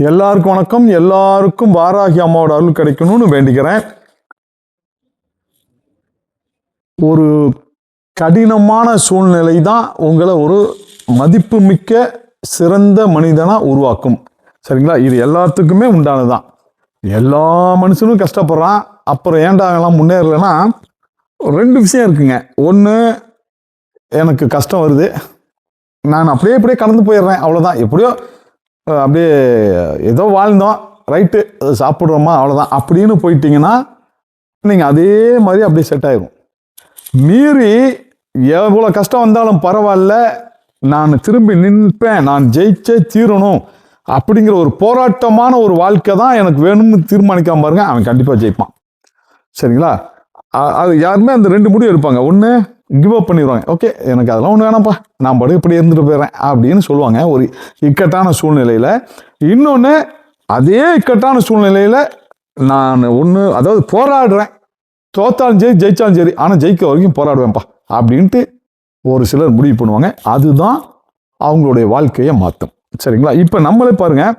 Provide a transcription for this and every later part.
எல்லாருக்கும் வணக்கம். எல்லாருக்கும் வாராகி அம்மாவோட அருள் கிடைக்கணும்னு வேண்டிக்கிறேன் ஒரு கடினமான சூழ்நிலை தான் உங்களை ஒரு மதிப்புமிக்க சிறந்த மனிதனா உருவாக்கும். சரிங்களா? இது எல்லாத்துக்குமே உண்டானதுதான். எல்லா மனுஷனும் கஷ்டப்படுறான். அப்புறம் ஏன்டா முன்னேறலைன்னா ரெண்டு விஷயம் இருக்குங்க. ஒன்று எனக்கு கஷ்டம் வருது. நான் அப்படியே அப்படியே கடந்து போயிடுறேன். அவ்வளோதான் எப்படியோ அப்படியே ஏதோ வாழ்ந்தோம். ரைட்டு சாப்பிட்றோமா அவ்வளோதான் அப்படின்னு போயிட்டீங்கன்னா நீங்கள் அதே மாதிரி அப்படியே செட் ஆயிரும். மீறி எவ்வளோ கஷ்டம் வந்தாலும் பரவாயில்ல நான் திரும்பி நிற்பேன் நான் ஜெயிச்சே தீரணும் அப்படிங்கிற ஒரு போராட்டமான ஒரு வாழ்க்கை தான் எனக்கு வேணும்னு தீர்மானிக்காம பாருங்க அவன் கண்டிப்பாக ஜெயிப்பான். சரிங்களா? அது யாருமே அந்த ரெண்டு முடிவு எடுப்பாங்க. ஒன்று கிவ் அப் பண்ணிடுவாங்க. ஓகே எனக்கு அதெல்லாம் ஒன்று வேணாம்ப்பா. நான் படு இப்படி இருந்துட்டு போயிடுறேன் அப்படின்னு சொல்லுவாங்க. ஒரு இக்கட்டான சூழ்நிலையில். இன்னொன்று அதே இக்கட்டான சூழ்நிலையில் நான் ஒன்று அதாவது போராடுறேன். தோத்தாலும் சரி ஜெயிச்சாலும் சரி ஆனால் ஜெயிக்க வரைக்கும் போராடுவேன்ப்பா அப்படின்ட்டு ஒரு சிலர் முடிவு பண்ணுவாங்க. அதுதான் அவங்களுடைய வாழ்க்கையை மாற்றும். சரிங்களா? இப்போ நம்மளே பாருங்கள்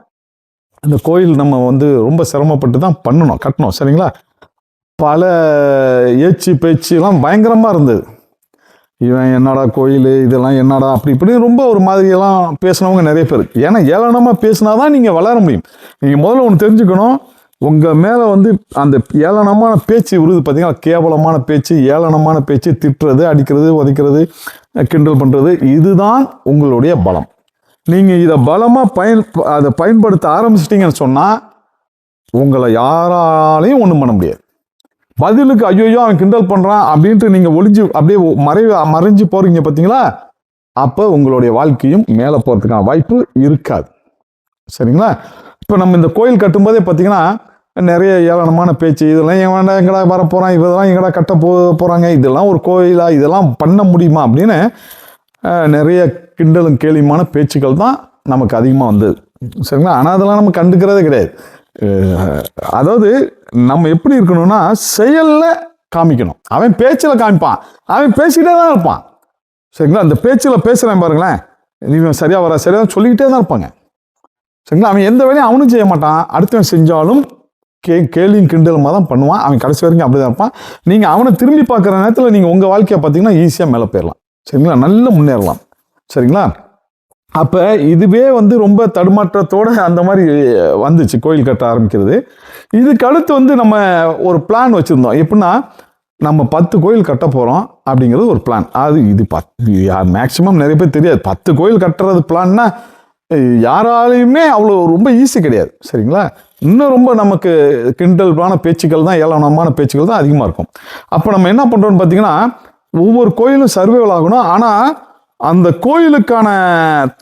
இந்த கோயில் நம்ம வந்து ரொம்ப சிரமப்பட்டு தான் பண்ணணும் கட்டணும். சரிங்களா? பல ஏச்சு பேச்சுலாம் பயங்கரமாக இருந்தது. இவன் என்னடா கோயில் இதெல்லாம் என்னடா அப்படி இப்படி ரொம்ப ஒரு மாதிரியெல்லாம் பேசினவங்க நிறைய பேர். ஏன்னா ஏளனமாக பேசினா தான் நீங்கள் வளர முடியும். நீங்கள் முதல்ல ஒன்று தெரிஞ்சுக்கணும். உங்கள் மேலே வந்து அந்த ஏளனமான பேச்சு விருது பார்த்தீங்கன்னா கேவலமான பேச்சு ஏளனமான பேச்சு திட்டுறது அடிக்கிறது உதைக்கிறது கிண்டல் பண்ணுறது இதுதான் உங்களுடைய பலம். நீங்கள் இதை பலமாக பயன் அதை பயன்படுத்த ஆரம்பிச்சிட்டிங்கன்னு சொன்னால் உங்களை யாராலையும் ஒன்றும் பண்ண முடியாது. பதிலுக்கு ஐயோ அவன் கிண்டல் பண்ணுறான் அப்படின்ட்டு நீங்கள் ஒளிஞ்சு அப்படியே மறை மறைஞ்சு போகிறீங்க பார்த்தீங்களா அப்போ உங்களுடைய வாழ்க்கையும் மேலே போகிறதுக்கான வாய்ப்பு இருக்காது. சரிங்களா? இப்போ நம்ம இந்த கோயில் கட்டும்போதே பார்த்தீங்கன்னா நிறைய ஏளனமான பேச்சு இதெல்லாம் வேண்டாம் எங்கடா வர போகிறான் இதெல்லாம் எங்கடா கட்ட போ போகிறாங்க இதெல்லாம் ஒரு கோயிலா இதெல்லாம் பண்ண முடியுமா அப்படின்னு நிறைய கிண்டலும் கேலியுமான பேச்சுக்கள் தான் நமக்கு அதிகமாக வந்தது. சரிங்களா? ஆனால் அதெல்லாம் நம்ம கண்டுக்கிறதே கிடையாது. அதாவது நம்ம எப்படி இருக்கணும்னா செயலில் காமிக்கணும். அவன் பேச்சில் காமிப்பான். அவன் பேசிக்கிட்டே தான் இருப்பான். சரிங்களா? அந்த பேச்சில் பேசுகிறேன் பாருங்களேன். இவன் சரியாக வர சரியாக சொல்லிக்கிட்டே தான் இருப்பாங்க. சரிங்களா? அவன் எந்த வேலையும் அவனும் செய்ய மாட்டான். அடுத்தவன் செஞ்சாலும் கே கேலியும் கிண்டலுமாக தான் பண்ணுவான். அவன் கடைசி வரைக்கும் அப்படி தான் இருப்பான். நீங்கள் அவனை திரும்பி பார்க்குற நேரத்தில் நீங்கள் உங்கள் வாழ்க்கையை பார்த்தீங்கன்னா ஈஸியாக மேலே போயிடலாம். சரிங்களா? நல்ல முன்னேறலாம். சரிங்களா? அப்போ இதுவே வந்து ரொம்ப தடுமாற்றத்தோட அந்த மாதிரி வந்துச்சு. கோயில் கட்ட ஆரம்பிக்கிறது. இதுக்கு அடுத்து வந்து நம்ம ஒரு பிளான் வச்சுருந்தோம். எப்படின்னா நம்ம பத்து கோயில் கட்ட போகிறோம் அப்படிங்கிறது ஒரு பிளான் அது இது பத்து மேக்ஸிமம் நிறைய பேர் தெரியாது. பத்து கோயில் கட்டுறது பிளான்னா யாராலையுமே அவ்வளோ ரொம்ப ஈஸி கிடையாது. சரிங்களா? இன்னும் ரொம்ப நமக்கு கிண்டல்பான பேச்சுக்கள் தான் ஏளனமான பேச்சுக்கள் தான் அதிகமாக இருக்கும். அப்போ நம்ம என்ன பண்ணுறோம்னு பார்த்தீங்கன்னா ஒவ்வொரு கோயிலும் சர்வேவல் ஆகணும். ஆனால் அந்த கோயிலுக்கான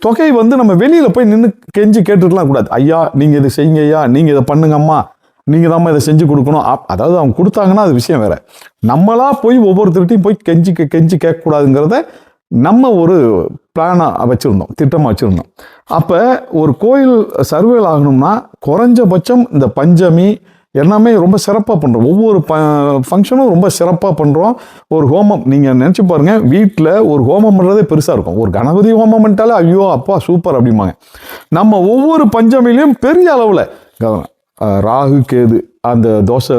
தொகை வந்து நம்ம வெளியில் போய் நின்று கெஞ்சி கேட்டுக்கலாம் கூடாது. ஐயா நீங்கள் இதை செய்யுங்க ஐயா நீங்கள் இதை பண்ணுங்கம்மா நீங்கள் தான் இதை செஞ்சு கொடுக்கணும். அப்- அதாவது அவங்க கொடுத்தாங்கன்னா அது விஷயம் வேறு. நம்மளாக போய் ஒவ்வொருத்தருகிட்டையும் போய் கெஞ்சி கே- கெஞ்சி கேட்கக்கூடாதுங்கிறத நம்ம ஒரு பிளானாக வச்சுருந்தோம் திட்டமாக வச்சுருந்தோம். அப்போ ஒரு கோயில் சர்வேல் ஆகணும்னா குறைஞ்சபட்சம் இந்த பஞ்சமி எல்லாமே ரொம்ப சிறப்பாக பண்ணுறோம் ஒவ்வொரு ப ஃபங்க்ஷனும் ரொம்ப சிறப்பாக பண்ணுறோம் ஒரு ஹோமம் நீங்கள் நினச்சி பாருங்கள் வீட்டில் ஒரு ஹோமம் பண்ணுறதே பெருசாக இருக்கும். ஒரு கணபதி ஹோமம் பண்ணிட்டாலே ஐயோ அப்பா சூப்பர் அப்படிம்பாங்க. நம்ம ஒவ்வொரு பஞ்சமிலையும் பெரிய அளவில் கவனம். ராகு கேது அந்த தோஷ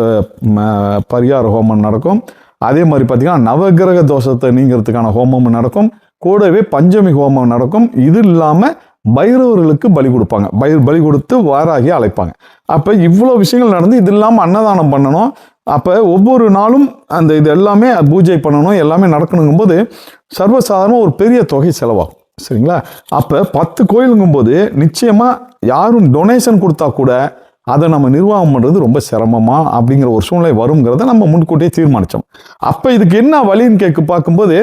ம- பரிகார ஹோமம் நடக்கும். அதே மாதிரி பார்த்திங்கன்னா நவகிரக தோஷத்தை நீங்கிறதுக்கான ஹோமம் நடக்கும். கூடவே பஞ்சமி ஹோமம் நடக்கும். இது இல்லாமல் பைரவர்களுக்கு பலி கொடுப்பாங்க. பை பலி கொடுத்து வாராகி அழைப்பாங்க. அப்போ இவ்வளோ விஷயங்கள் நடந்து இது இல்லாமல் அன்னதானம் பண்ணணும். அப்போ ஒவ்வொரு நாளும் அந்த இது எல்லாமே பூஜை பண்ணணும் எல்லாமே நடக்கணுங்கும்போது சர்வசாதாரணமாக ஒரு பெரிய தொகை செலவாகும். சரிங்களா? அப்போ பத்து கோயிலுங்கும்போது நிச்சயமாக யாரும் டொனேஷன் கொடுத்தா கூட அதை நம்ம நிர்வாகம் பண்ணுறது ரொம்ப சிரமமா அப்படிங்கிற ஒரு சூழ்நிலை வருங்கிறத நம்ம முன்கூட்டியே தீர்மானித்தோம் அப்போ இதுக்கு என்ன வழின்னு கேட்க பார்க்கும்போது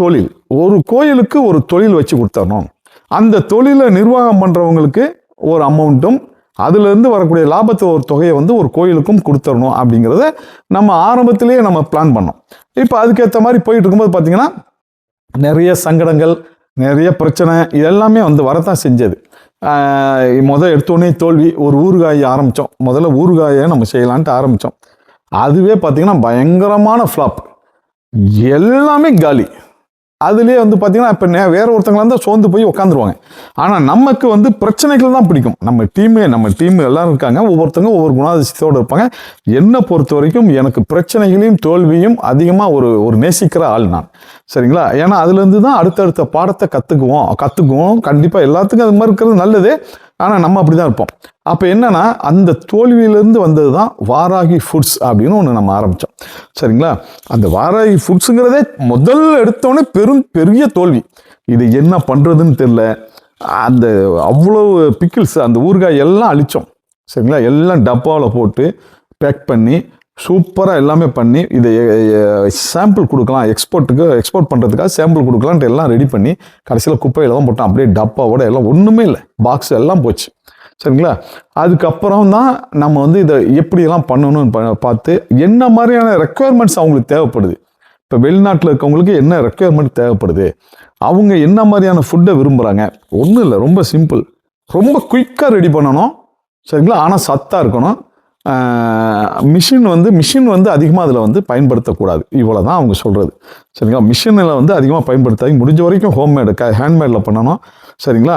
தொழில். ஒரு கோயிலுக்கு ஒரு தொழில் வச்சு கொடுத்தரணும் அந்த தொழிலை நிர்வாகம் பண்ணுறவங்களுக்கு ஒரு அமௌண்ட்டும் அதுலேருந்து வரக்கூடிய லாபத்தை ஒரு தொகையை வந்து ஒரு கோயிலுக்கும் கொடுத்துடணும் அப்படிங்கிறத நம்ம ஆரம்பத்திலேயே நம்ம பிளான் பண்ணோம். இப்போ அதுக்கேற்ற மாதிரி போயிட்டு இருக்கும்போது பார்த்தீங்கன்னா நிறைய சங்கடங்கள் நிறைய பிரச்சனை இது எல்லாமே வந்து வரத்தான் செஞ்சது. முதல் எடுத்தோடனே தோல்வி ஒரு ஊறுகாய் ஆரம்பித்தோம் முதல்ல ஊறுகாயை நம்ம செய்யலான்ட்டு ஆரம்பித்தோம் அதுவே பார்த்திங்கன்னா பயங்கரமான ஃப்ளாப் எல்லாமே காலி. அதுலேயே வந்து பார்த்தீங்கன்னா இப்போ நே- வேற ஒருத்தங்களா இருந்தால் சோர்ந்து போய் உட்காந்துருவாங்க ஆனால் நமக்கு வந்து பிரச்சனைகள் தான் பிடிக்கும். நம்ம டீமே நம்ம டீம் எல்லோரும் இருக்காங்க. ஒவ்வொருத்தங்க ஒவ்வொரு குணாதிசயத்தோடு இருப்பாங்க. என்னை பொறுத்த வரைக்கும் எனக்கு பிரச்சனைகளையும் தோல்வியும் அதிகமாக ஒரு ஒரு நேசிக்கிற ஆள் நான். சரிங்களா? ஏன்னா அதுலேருந்து தான் அடுத்தடுத்த பாடத்தை கற்றுக்குவோம் கற்றுக்குவோம் கண்டிப்பாக எல்லாத்துக்கும் அது மாதிரி இருக்கிறது நல்லது. ஆனால் நம்ம அப்படி தான் இருப்போம். அப்போ என்னன்னா அந்த தோல்வியிலேருந்து வந்தது தான் வாராகி ஃபுட்ஸ் அப்படின்னு ஒன்று நம்ம ஆரம்பித்தோம் சரிங்களா? அந்த வாராகி ஃபுட்ஸுங்கிறதே முதல் எடுத்தோடனே பெரும் பெரிய தோல்வி. இது என்ன பண்ணுறதுன்னு தெரில அந்த அவ்வளோ பிக்கிள்ஸ் அந்த ஊறுகாய் எல்லாம் அழித்தோம் சரிங்களா? எல்லாம் டப்பாவில் போட்டு பேக் பண்ணி சூப்பராக எல்லாமே பண்ணி இதை சாம்பிள் கொடுக்கலாம். எக்ஸ்போர்ட்டுக்கு எக்ஸ்போர்ட் பண்ணுறதுக்காக சாம்பிள் கொடுக்கலான்ட்டு எல்லாம் ரெடி பண்ணி கடைசியில் குப்பையில் தான் போட்டோம் அப்படியே டப்பாவோட எல்லாம் ஒன்றுமே இல்லை. பாக்ஸ் எல்லாம் போச்சு. சரிங்களா? அதுக்கப்புறம் தான் நம்ம வந்து இதை எப்படியெல்லாம் பண்ணணும்னு பார்த்து என்ன மாதிரியான ரெக்குயர்மெண்ட்ஸ் அவங்களுக்கு தேவைப்படுது? இப்போ வெளிநாட்டில் இருக்கவங்களுக்கு என்ன ரெக்குயர்மெண்ட் தேவைப்படுது? அவங்க என்ன மாதிரியான ஃபுட்டை விரும்புகிறாங்க ஒன்றும் இல்லை. ரொம்ப சிம்பிள் ரொம்ப குயிக்காக ரெடி பண்ணணும். சரிங்களா? ஆனால் சத்தாக இருக்கணும். மிஷின் வந்து மிஷின் வந்து அதிகமாக அதில் வந்து பயன்படுத்தக்கூடாது. இவ்வளோ தான் அவங்க சொல்கிறது சரிங்களா? மிஷினில் வந்து அதிகமாக பயன்படுத்தாது முடிஞ்ச வரைக்கும் ஹோம்மேடு க ஹேண்ட்மேடில் பண்ணணும். சரிங்களா?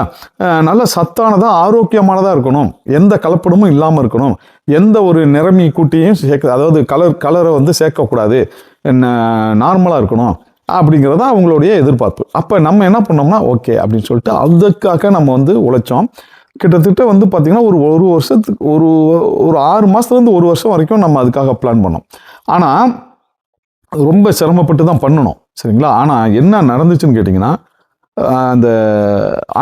நல்ல சத்தானதாக ஆரோக்கியமானதாக இருக்கணும். எந்த கலப்படமும் இல்லாமல் இருக்கணும். எந்த ஒரு நிறமி கூட்டியும் சேர்க்க அதாவது கலர் கலரை வந்து சேர்க்கக்கூடாது. என்ன நார்மலாக இருக்கணும். அப்படிங்கிறது தான் அவங்களுடைய எதிர்பார்ப்பு. அப்போ நம்ம என்ன பண்ணோம்னா ஓகே அப்படின்னு சொல்லிட்டு அதுக்காக நம்ம வந்து உழைச்சோம். கிட்டத்தட்ட வந்து பார்த்திங்கன்னா ஒரு ஒரு வருஷத்துக்கு ஒரு ஒரு ஆறு மாதத்துலேருந்து ஒரு வருஷம் வரைக்கும் நம்ம அதுக்காக பிளான் பண்ணோம். ஆனால் ரொம்ப சிரமப்பட்டு தான் பண்ணணும் சரிங்களா? ஆனால் என்ன நடந்துச்சுன்னு கேட்டிங்கன்னா அந்த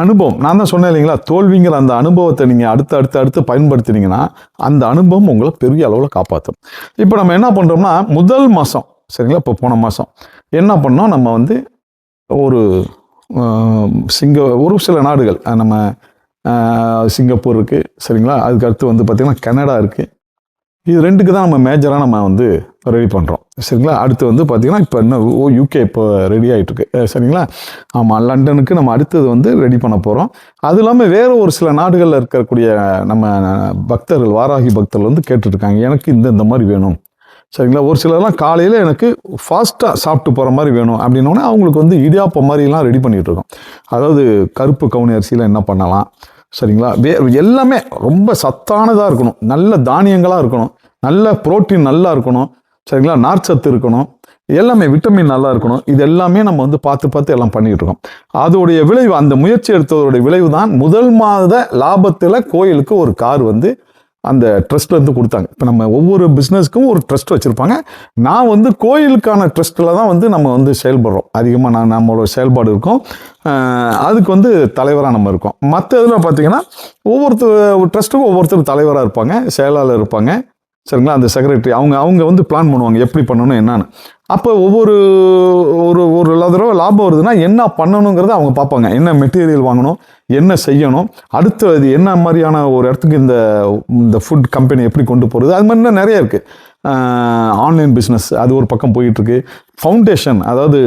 அனுபவம் நான் தான் சொன்னேன் இல்லைங்களா? தோல்விங்கிற அந்த அனுபவத்தை நீங்கள் அடுத்து அடுத்து அடுத்து பயன்படுத்தினீங்கன்னா அந்த அனுபவம் உங்களை பெரிய அளவில் காப்பாற்றும் இப்போ நம்ம என்ன பண்ணுறோம்னா முதல் மாதம் சரிங்களா? இப்போ போன மாதம் என்ன பண்ணோம்? நம்ம வந்து ஒரு சிங்க ஒரு சில நாடுகள் நம்ம சிங்கப்பூர் இருக்குது சரிங்களா? அதுக்கு அடுத்து வந்து பார்த்திங்கன்னா கனடா இருக்குது இது ரெண்டுக்கு தான் நம்ம மேஜராக நம்ம வந்து ரெடி பண்ணுறோம் சரிங்களா? அடுத்து வந்து பார்த்திங்கன்னா இப்போ இன்னும் ஓ யூகே இப்போ ரெடி ஆகிட்டுருக்கு சரிங்களா? ஆமாம் லண்டனுக்கு நம்ம அடுத்தது வந்து ரெடி பண்ண போகிறோம் அது இல்லாமல் வேறு ஒரு சில நாடுகளில் இருக்கக்கூடிய நம்ம பக்தர்கள் வாராகி பக்தர்கள் வந்து கேட்டுட்ருக்காங்க. எனக்கு இந்த இந்த மாதிரி வேணும். சரிங்களா? ஒரு சிலர்லாம் காலையில் எனக்கு ஃபாஸ்ட்டாக சாப்பிட்டு போகிற மாதிரி வேணும் அப்படின்னோடனே அவங்களுக்கு வந்து இடியாப்பம் மாதிரிலாம் ரெடி பண்ணிகிட்டு இருக்கோம் அதாவது கருப்பு கவுனி அரிசியில் என்ன பண்ணலாம்? சரிங்களா? வே எல்லாமே ரொம்ப சத்தானதாக இருக்கணும். நல்ல தானியங்களாக இருக்கணும். நல்ல புரோட்டீன் நல்லா இருக்கணும். சரிங்களா? நார்ச்சத்து இருக்கணும். எல்லாமே விட்டமின் நல்லா இருக்கணும். இது எல்லாமே நம்ம வந்து பார்த்து பார்த்து எல்லாம் பண்ணிகிட்டு இருக்கோம். அதோடைய விளைவு அந்த முயற்சி எடுத்ததோடைய விளைவு தான் முதல் மாத லாபத்தில் கோயிலுக்கு ஒரு கார் வந்து அந்த ட்ரஸ்ட்ல இருந்து கொடுத்தாங்க. இப்போ நம்ம ஒவ்வொரு பிஸ்னஸ்க்கும் ஒரு ட்ரஸ்ட் வச்சுருப்பாங்க. நான் வந்து கோயிலுக்கான ட்ரஸ்ட்டில் தான் வந்து நம்ம வந்து செயல்படுறோம். அதிகமாக நான் நம்மளோட செயல்பாடு இருக்கும். அதுக்கு வந்து தலைவராக நம்ம இருக்கோம். மற்ற இதில் பார்த்திங்கன்னா ஒவ்வொருத்தர் ட்ரஸ்ட்டுக்கும் ஒவ்வொருத்தர் தலைவராக இருப்பாங்க. செயலாளர் இருப்பாங்க. சரிங்களா? அந்த செக்ரட்டரி அவங்க அவங்க வந்து பிளான் பண்ணுவாங்க எப்படி பண்ணணும் என்னன்னு. அப்போ ஒவ்வொரு ஒரு ஒரு தடவை லாபம் வருதுன்னா என்ன பண்ணணுங்கிறத அவங்க பார்ப்பாங்க. என்ன மெட்டீரியல் வாங்கணும் என்ன செய்யணும் அடுத்து அது என்ன மாதிரியான ஒரு இடத்துக்கு இந்த இந்த ஃபுட் கம்பெனி எப்படி கொண்டு போகிறது அது மாதிரி இன்னும் நிறைய இருக்குது ஆன்லைன் பிஸ்னஸ் அது ஒரு பக்கம் போயிட்டுருக்கு ஃபவுண்டேஷன் அதாவது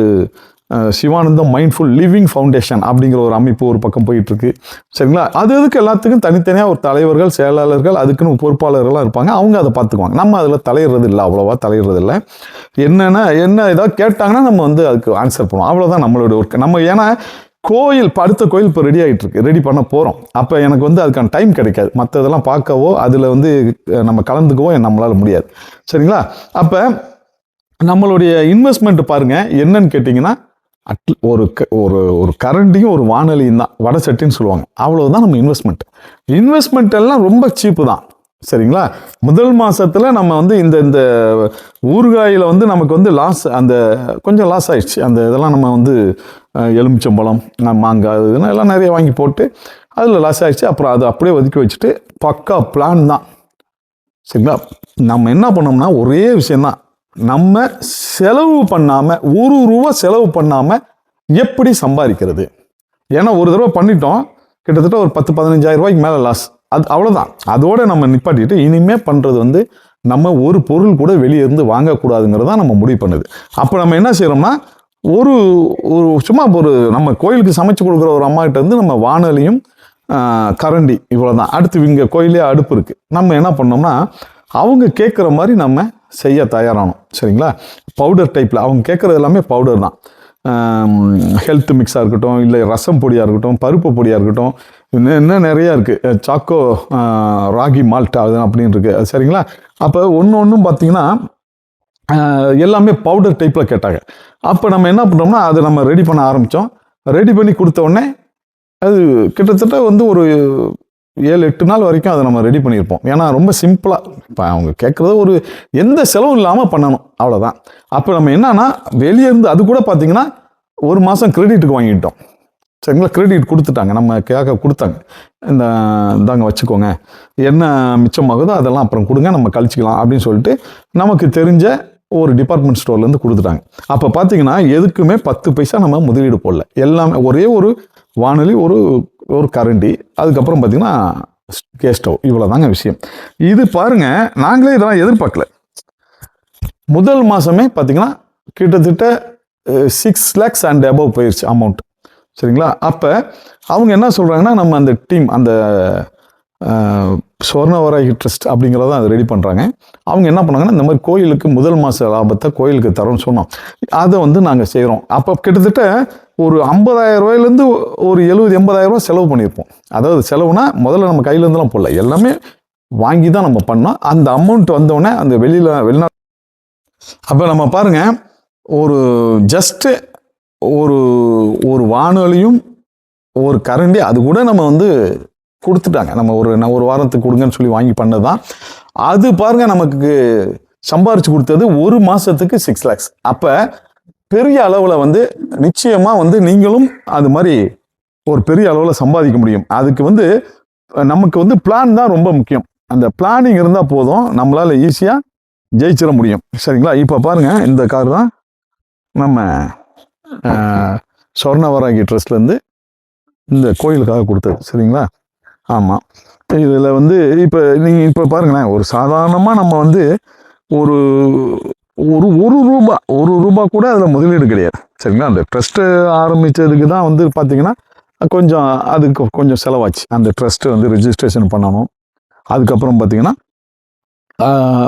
சிவானந்தம் மைண்ட்ஃபுல் லிவிங் ஃபவுண்டேஷன் அப்படிங்கிற ஒரு அமைப்பு ஒரு பக்கம் போயிட்டுருக்கு. சரிங்களா? அது அதுக்கு எல்லாத்துக்கும் தனித்தனியாக ஒரு தலைவர்கள் செயலாளர்கள் அதுக்குன்னு பொறுப்பாளர்கள்லாம் இருப்பாங்க. அவங்க அதை பார்த்துக்குவாங்க. நம்ம அதில் தலையிடுறது இல்லை அவ்வளோவா தலையிடுறது இல்லை. என்னென்ன என்ன ஏதாவது கேட்டாங்கன்னா நம்ம வந்து அதுக்கு ஆன்சர் பண்ணுவோம். அவ்வளோதான் நம்மளோட ஒர்க் நம்ம ஏன்னா கோயில் இப்போ அடுத்த கோயில் இப்போ ரெடி ஆகிட்டு இருக்கு ரெடி பண்ண போகிறோம் அப்போ எனக்கு வந்து அதுக்கான டைம் கிடைக்காது. மற்றதெல்லாம் பார்க்கவோ அதில் வந்து நம்ம கலந்துக்கவோ நம்மளால் முடியாது. சரிங்களா? அப்போ நம்மளுடைய இன்வெஸ்ட்மெண்ட் பாருங்கள் என்னன்னு கேட்டிங்கன்னா அட் ஒரு க- ஒரு ஒரு கரண்டியும் ஒரு வானொலியும் தான். வடை சட்டின்னு சொல்லுவாங்க. அவ்வளோதான் நம்ம இன்வெஸ்ட்மெண்ட் இன்வெஸ்ட்மெண்ட் எல்லாம் ரொம்ப சீப்பு தான். சரிங்களா? முதல் மாதத்தில் நம்ம வந்து இந்த இந்த ஊறுகாயில் வந்து நமக்கு வந்து லாஸ் அந்த கொஞ்சம் லாஸ் ஆயிடுச்சு. அந்த இதெல்லாம் நம்ம வந்து எலுமிச்சம்பழம் மாங்காய் இதெல்லாம் எல்லாம் நிறைய வாங்கி போட்டு அதில் லாஸ் ஆயிடுச்சு. அப்புறம் அதை அப்படியே ஒதுக்கி வச்சுட்டு பக்கா பிளான் தான். சரிங்களா? நம்ம என்ன பண்ணோம்னா ஒரே விஷயம்தான். நம்ம செலவு பண்ணாமல் ஒரு ரூபா செலவு பண்ணாமல் எப்படி சம்பாதிக்கிறது? ஏன்னா ஒரு தடவை பண்ணிட்டோம் கிட்டத்தட்ட ஒரு பத்து பதினஞ்சாயிரம் ரூபாய்க்கு மேலே லாஸ் அது அவ்வளோதான் அதோட நம்ம நிப்பாட்டிட்டு இனிமேல் பண்ணுறது வந்து நம்ம ஒரு பொருள் கூட வெளியே இருந்து வாங்கக்கூடாதுங்கிறத நம்ம முடிவு பண்ணுது. அப்போ நம்ம என்ன செய்கிறோம்னா ஒரு ஒரு சும்மா ஒரு நம்ம கோயிலுக்கு சமைச்சு கொடுக்குற ஒரு அம்மாகிட்ட இருந்து நம்ம வானொலியும் கரண்டி இவ்வளோ தான் அடுத்து இங்கே கோயிலே அடுப்பு இருக்குது நம்ம என்ன பண்ணோம்னா அவங்க கேட்குற மாதிரி நம்ம செய்ய தயாரானோம் சரிங்களா? பவுடர் டைப்பில் அவங்க கேட்குறது எல்லாமே பவுடர் தான். ஹெல்த் மிக்ஸாக இருக்கட்டும் இல்லை ரசம் பொடியாக இருக்கட்டும் பருப்பு பொடியாக இருக்கட்டும் இன்னும் இன்னும் நிறையா இருக்குது சாக்கோ ராகி மால்ட் அது அப்படின்னு இருக்குது அது சரிங்களா? அப்போ ஒன்று ஒன்றும் பார்த்தீங்கன்னா எல்லாமே பவுடர் டைப்பில் கேட்டாங்க. அப்போ நம்ம என்ன பண்ணோம்னா அதை நம்ம ரெடி பண்ண ஆரம்பித்தோம் ரெடி பண்ணி கொடுத்த உடனே அது கிட்டத்தட்ட வந்து ஒரு ஏழு எட்டு நாள் வரைக்கும் அதை நம்ம ரெடி பண்ணியிருப்போம். ஏன்னா ரொம்ப சிம்பிளாக இப்போ அவங்க கேட்குறது ஒரு எந்த செலவும் இல்லாமல் பண்ணணும். அவ்வளோதான் அப்போ நம்ம என்னன்னா வெளியே இருந்து அது கூட பார்த்தீங்கன்னா ஒரு மாதம் கிரெடிட்டுக்கு வாங்கிட்டோம் சரிங்களா? கிரெடிட் கொடுத்துட்டாங்க. நம்ம கேட்க கொடுத்தாங்க. இந்த இந்தாங்க வச்சுக்கோங்க. என்ன மிச்சமாகுதோ அதெல்லாம் அப்புறம் கொடுங்க. நம்ம கழிச்சிக்கலாம் அப்படின்னு சொல்லிட்டு நமக்கு தெரிஞ்ச ஒரு டிபார்ட்மெண்ட் ஸ்டோர்லேருந்து கொடுத்துட்டாங்க. அப்போ பார்த்தீங்கன்னா எதுக்குமே பத்து பைசா நம்ம முதலீடு போடல. எல்லாமே ஒரே ஒரு வானொலி ஒரு ஒரு கரண்டி அதுக்கப்புறம் பார்த்தீங்கன்னா கேஸ் ஸ்டவ். இவ்வளோதாங்க விஷயம். இது பாருங்கள் நாங்களே இதெல்லாம் எதிர்பார்க்கல. முதல் மாதமே பார்த்தீங்கன்னா கிட்டத்தட்ட சிக்ஸ் லேக்ஸ் அண்ட் அபவ் போயிடுச்சு அமௌண்ட் சரிங்களா? அப்போ அவங்க என்ன சொல்கிறாங்கன்னா நம்ம அந்த டீம் அந்த அஹ், சுவர்ணவராகி ட்ரஸ்ட் அப்படிங்கிறத அதை ரெடி பண்ணுறாங்க அவங்க என்ன பண்ணாங்கன்னா இந்த மாதிரி கோயிலுக்கு முதல் மாத லாபத்தை கோயிலுக்கு தரோம்னு சொன்னோம். அதை வந்து நாங்கள் செய்கிறோம் அப்போ கிட்டத்தட்ட ஒரு 50000 ரூபாயிலேருந்து ஒரு எழுபது எண்பதாயிரம் ரூபாய் செலவு பண்ணியிருப்போம். அதாவது செலவுனா முதல்ல நம்ம கையிலேருந்துலாம் போடல. எல்லாமே வாங்கி தான் நம்ம பண்ணோம். அந்த அமௌண்ட் வந்தோடனே அந்த வெளியில் வெளிநாட்டு அப்போ நம்ம பாருங்க ஒரு ஜஸ்ட்டு ஒரு ஒரு வானொலியும் ஒரு கரண்டி அது கூட நம்ம வந்து கொடுத்துட்டாங்க. நம்ம ஒரு நான் ஒரு வாரத்துக்கு கொடுங்கன்னு சொல்லி வாங்கி பண்ணது தான். அது பாருங்கள் நமக்கு சம்பாரிச்சு கொடுத்தது ஒரு மாதத்துக்கு சிக்ஸ் லேக்ஸ் அப்போ பெரிய அளவில் வந்து நிச்சயமாக வந்து நீங்களும் அது மாதிரி ஒரு பெரிய அளவில் சம்பாதிக்க முடியும். அதுக்கு வந்து நமக்கு வந்து பிளான் தான் ரொம்ப முக்கியம். அந்த பிளானிங் இருந்தால் போதும். நம்மளால் ஈஸியாக ஜெயிச்சிட முடியும். சரிங்களா? இப்போ பாருங்கள் இந்த கார் தான் நம்ம சொர்ணவராகி ட்ரெஸ்லேருந்து இந்த கோயிலுக்காக கொடுத்தது. சரிங்களா? ஆமாம் இதில் வந்து இப்போ நீங்கள் இப்போ பாருங்களேன் ஒரு சாதாரணமாக நம்ம வந்து ஒரு ஒரு ஒரு ரூபா ஒரு ரூபா கூட அதில் முதலீடு கிடையாது. சரிங்களா? அந்த ட்ரஸ்ட்டு ஆரம்பித்ததுக்கு தான் வந்து பார்த்திங்கன்னா கொஞ்சம் அதுக்கு கொஞ்சம் செலவாச்சு. அந்த ட்ரஸ்ட்டு வந்து ரிஜிஸ்ட்ரேஷன் பண்ணணும். அதுக்கப்புறம் பார்த்தீங்கன்னா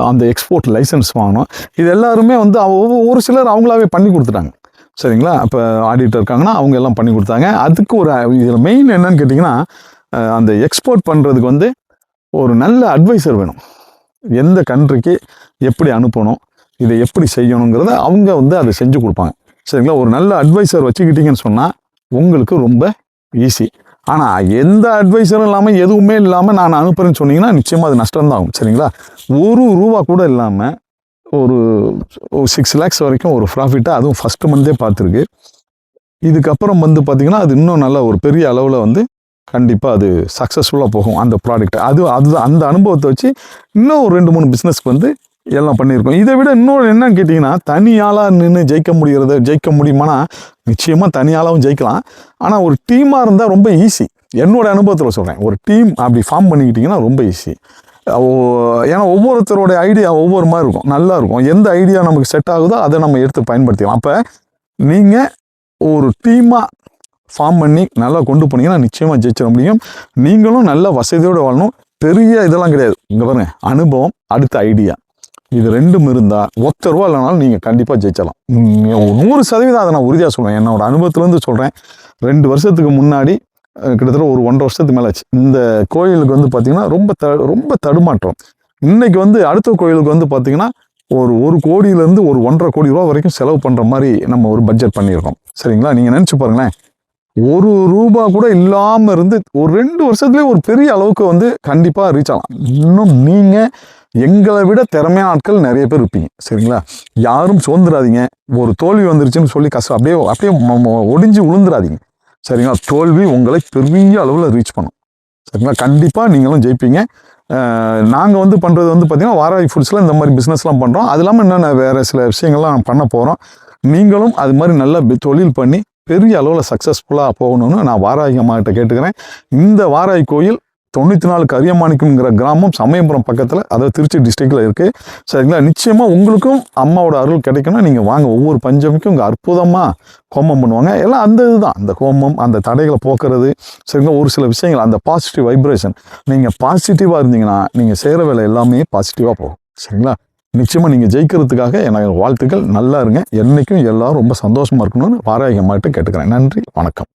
அந்த எக்ஸ்போர்ட் லைசன்ஸ் வாங்கணும். இது எல்லாருமே வந்து அவ- ஒரு சிலர் அவங்களாவே பண்ணி கொடுத்துட்டாங்க. சரிங்களா? இப்போ ஆடிட்டர் இருக்காங்கன்னா அவங்க எல்லாம் பண்ணி கொடுத்தாங்க. அதுக்கு ஒரு இதில் மெயின் என்னன்னு கேட்டிங்கன்னா அந்த எக்ஸ்போர்ட் பண்ணுறதுக்கு வந்து ஒரு நல்ல அட்வைசர் வேணும். எந்த கண்ட்ரிக்கு எப்படி அனுப்பணும்? இதை எப்படி செய்யணுங்கிறத அவங்க வந்து அதை செஞ்சு கொடுப்பாங்க. சரிங்களா? ஒரு நல்ல அட்வைசர் வச்சுக்கிட்டீங்கன்னு சொன்னால் உங்களுக்கு ரொம்ப ஈஸி ஆனால் எந்த அட்வைசரும் இல்லாமல் எதுவுமே இல்லாமல் நான் அனுப்புகிறேன்னு சொன்னீங்கன்னா நிச்சயமாக அது நஷ்டம் தான் ஆகும் சரிங்களா? ஒரு ரூபா கூட இல்லாமல் ஒரு சிக்ஸ் லேக்ஸ் வரைக்கும் ஒரு ப்ராஃபிட்டாக அதுவும் ஃபஸ்ட்டு மந்தே பார்த்துருக்கு. இதுக்கப்புறம் வந்து பார்த்திங்கன்னா அது இன்னும் நல்ல ஒரு பெரிய அளவில் வந்து கண்டிப்பாக அது சக்ஸஸ்ஃபுல்லாக போகும் அந்த ப்ராடக்ட் அது அது அந்த அனுபவத்தை வச்சு இன்னும் ஒரு ரெண்டு மூணு பிஸ்னஸ்க்கு வந்து எல்லாம் பண்ணியிருக்கோம். இதை விட இன்னொரு என்னன்னு கேட்டிங்கன்னா தனியாளாக நின்று ஜெயிக்க முடிகிறது ஜெயிக்க முடியுமானா நிச்சயமாக தனியாளாகவும் ஜெயிக்கலாம். ஆனால் ஒரு டீமாக இருந்தால் ரொம்ப ஈஸி என்னோட அனுபவத்தில் சொல்கிறேன் ஒரு டீம் அப்படி ஃபார்ம் பண்ணிக்கிட்டிங்கன்னா ரொம்ப ஈஸி ஏன்னா ஒவ்வொருத்தரோட ஐடியா ஒவ்வொரு மாதிரி இருக்கும். நல்லா இருக்கும். எந்த ஐடியா நமக்கு செட் ஆகுதோ அதை நம்ம எடுத்து பயன்படுத்திக்கலாம். அப்போ நீங்கள் ஒரு டீமாக ஃபார்ம் பண்ணி நல்லா கொண்டு போனீங்கன்னா நிச்சயமாக ஜெயிச்சிட முடியும். நீங்களும் நல்ல வசதியோடு வாழணும். பெரிய இதெல்லாம் கிடையாது. இங்கே பாருங்க அனுபவம் அடுத்த ஐடியா இது ரெண்டும் இருந்தால் ஒத்த ரூபா இல்லைனாலும் நீங்கள் கண்டிப்பாக ஜெயிச்சிடலாம் நூறு சதவீதம் அதை நான் உறுதியாக சொல்கிறேன் என்னோட அனுபவத்துலேருந்து சொல்கிறேன் ரெண்டு வருஷத்துக்கு முன்னாடி கிட்டத்தட்ட ஒரு ஒன்றரை வருஷத்துக்கு மேலே ஆச்சு. இந்த கோயிலுக்கு வந்து பார்த்திங்கன்னா ரொம்ப த ரொம்ப தடுமாற்றம். இன்னைக்கு வந்து அடுத்த கோயிலுக்கு வந்து பார்த்திங்கன்னா ஒரு ஒரு கோடியிலேருந்து ஒரு ஒன்றரை கோடி ரூபா வரைக்கும் செலவு பண்ணுற மாதிரி நம்ம ஒரு பட்ஜெட் பண்ணியிருக்கோம். சரிங்களா? நீங்கள் நினச்சி பாருங்களேன். ஒரு ரூபா கூட இல்லாமல் இருந்து ஒரு ரெண்டு வருஷத்துலேயே ஒரு பெரிய அளவுக்கு வந்து கண்டிப்பாக ரீச் ஆகலாம். இன்னும் நீங்கள் எங்களை விட திறமையான ஆட்கள் நிறைய பேர் இருப்பீங்க. சரிங்களா? யாரும் சோர்ந்துடாதீங்க ஒரு தோல்வி வந்துருச்சுன்னு சொல்லி கஷ்டம் அப்படியே அப்படியே ஒடிஞ்சு விழுந்துடாதீங்க சரிங்களா? தோல்வி உங்களை பெரிய அளவில் ரீச் பண்ணும். சரிங்களா? கண்டிப்பாக நீங்களும் ஜெயிப்பீங்க. நாங்கள் வந்து பண்ணுறது வந்து பார்த்திங்கன்னா வாராய் ஃபுட்ஸில் இந்த மாதிரி பிஸ்னஸ்லாம் பண்ணுறோம் அது இல்லாமல் என்னென்ன வேறு சில விஷயங்கள்லாம் பண்ண போகிறோம் நீங்களும் அது மாதிரி நல்லா தொழில் பண்ணி பெரிய அளவில் சக்ஸஸ்ஃபுல்லாக போகணும்னு நான் வாராகி அம்மாக்கிட்ட கேட்டுக்கிறேன். இந்த வாராய் கோயில் தொண்ணூற்றி நாலு கரியமாணிக்கம்ங்கிற கிராமம் சமயபுரம் பக்கத்தில் அதாவது திருச்சி டிஸ்ட்ரிக்டில் இருக்குது சரிங்களா நிச்சயமாக உங்களுக்கும் அம்மாவோட அருள் கிடைக்கணும் நீங்கள் வாங்க. ஒவ்வொரு பஞ்சமிக்கும் இங்கே அற்புதமாக ஹோமம் பண்ணுவாங்க. எல்லாம் அந்த இதுதான். அந்த ஹோமம் அந்த தடைகளை போக்குறது. சரிங்களா ஒரு சில விஷயங்கள் அந்த பாசிட்டிவ் வைப்ரேஷன் நீங்கள் பாசிட்டிவாக இருந்தீங்கன்னா நீங்கள் செய்கிற வேலை எல்லாமே பாசிட்டிவாக போகும். சரிங்களா? நிச்சயமாக நீங்கள் ஜெயிக்கிறதுக்காக எனக்கு வாழ்த்துக்கள். நல்லா இருங்க. என்றைக்கும் எல்லோரும் ரொம்ப சந்தோஷமாக இருக்கணும்னு பாராயகமாகிட்டு கேட்டுக்கிறேன். நன்றி. வணக்கம்.